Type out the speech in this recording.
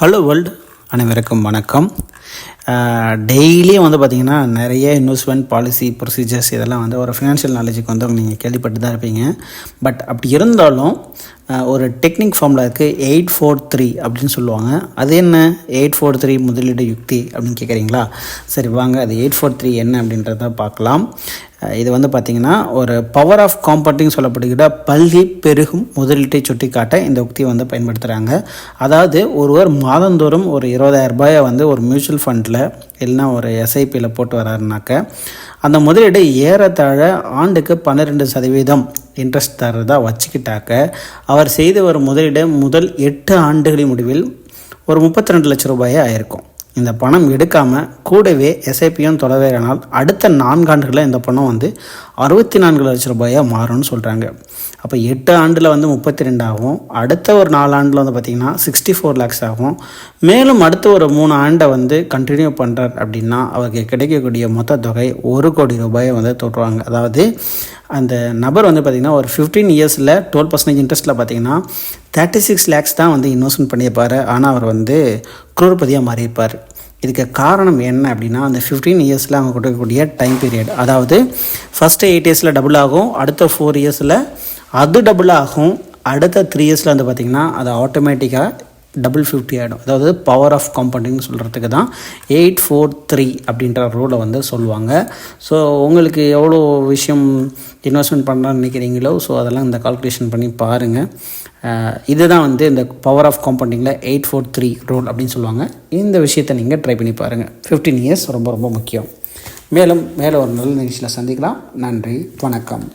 Hello world அனைவருக்கும் வணக்கம். டெய்லியும் வந்து பார்த்திங்கன்னா நிறைய இன்வெஸ்ட்மெண்ட் பாலிசி ப்ரொசீஜர்ஸ் இதெல்லாம் வந்து ஒரு ஃபினான்ஷியல் நாலேஜுக்கு வந்து நீங்கள் கேள்விப்பட்டு தான் இருப்பீங்க. பட் அப்படி இருந்தாலும் ஒரு டெக்னிக் ஃபார்மில் இருக்குது எயிட் ஃபோர் த்ரீ அப்படின்னு சொல்லுவாங்க. அது என்ன? எயிட் ஃபோர் த்ரீ முதலீடு யுக்தி அப்படின்னு கேட்குறீங்களா சரி வாங்க அது எயிட் ஃபோர் த்ரீ என்ன அப்படின்றத பார்க்கலாம். இது வந்து பார்த்திங்கன்னா ஒரு பவர் ஆஃப் காம்பவுண்டிங் சொல்லப்படுகிற பல்கி பெருகும் முதலீட்டை சுட்டி காட்ட இந்த உக்தியை வந்து பயன்படுத்துகிறாங்க அதாவது ஒருவர் மாதந்தோறும் ஒரு இருபதாயிரம் ரூபாயை வந்து ஒரு மியூச்சுவல் ஃபண்டில் இல்லைன்னா ஒரு எஸ்ஐபியில் போட்டு வராருனாக்க அந்த முதலீடு ஏறத்தாழ ஆண்டுக்கு பன்னிரெண்டு சதவீதம் இன்ட்ரெஸ்ட் தரதா வச்சுக்கிட்டாக்க அவர் செய்து வரும் முதலீடு முதல் எட்டு ஆண்டுகளின் முடிவில் ஒரு முப்பத்தி ரெண்டு லட்ச ரூபாயே ஆயிருக்கும் இந்த பணம் எடுக்காமல் கூடவே எஸ்ஐபியும் தொலைவேறனால் அடுத்த நான்காண்டுகளில் இந்த பணம் வந்து அறுபத்தி நான்கு லட்ச ரூபாயாக மாறும்னு சொல்கிறாங்க அப்போ எட்டு ஆண்டில் வந்து முப்பத்தி ரெண்டு ஆகும் அடுத்த ஒரு நாலு ஆண்டில் வந்து பார்த்திங்கன்னா சிக்ஸ்டி ஃபோர் லேக்ஸ் ஆகும். மேலும் அடுத்த ஒரு மூணு ஆண்டை வந்து கண்டினியூ பண்ணுறார் அப்படின்னா அவருக்கு கிடைக்கக்கூடிய மொத்த தொகை ஒரு கோடி ரூபாயை வந்து தொட்டுருவாங்க அதாவது அந்த நபர் வந்து பார்த்திங்கன்னா ஒரு ஃபிஃப்டீன் இயர்ஸில் டுவெல் பர்சன்டேஜ் இன்ட்ரெஸ்ட்டில் பார்த்திங்கன்னா தேர்ட்டி சிக்ஸ் லேக்ஸ் தான் வந்து இன்வெஸ்ட்மெண்ட் பண்ணியிருப்பார். ஆனால் அவர் வந்து குரோர்பதியாக மாறியிருப்பார். இதுக்கு காரணம் என்ன அப்படின்னா அந்த ஃபிஃப்டீன் இயர்ஸில் அவங்க கொடுக்கக்கூடிய டைம் பீரியட் அதாவது ஃபஸ்ட்டு எயிட் இயர்ஸில் டபுள் ஆகும் அடுத்த ஃபோர் இயர்ஸில் அது டபுள் ஆகும் அடுத்த த்ரீ இயர்ஸில் வந்து பார்த்திங்கன்னா அது ஆட்டோமேட்டிக்காக டபுள் ஃபிஃப்டி ஆகிடும் அதாவது பவர் ஆஃப் காம்பவுண்டிங்னு சொல்கிறதுக்கு தான் எயிட் ஃபோர் த்ரீ அப்படின்ற ரூலை வந்து சொல்லுவாங்க. ஸோ உங்களுக்கு எவ்வளோ விஷயம் இன்வெஸ்ட்மெண்ட் பண்ணலான்னு நினைக்கிறீங்களோ ஸோ அதெல்லாம் இந்த கால்குலேஷன் பண்ணி பாருங்கள் இதுதான் வந்து இந்த பவர் ஆஃப் காம்பவுண்டிங்கில் எயிட் ஃபோர் த்ரீ ரூல் அப்படின்னு சொல்லுவாங்க. இந்த விஷயத்தை நீங்கள் ட்ரை பண்ணி பாருங்கள் ஃபிஃப்டீன் இயர்ஸ் ரொம்ப ரொம்ப முக்கியம். மேலும் மேலே ஒரு நல்ல நிகழ்ச்சியில் சந்திக்கலாம். நன்றி வணக்கம்.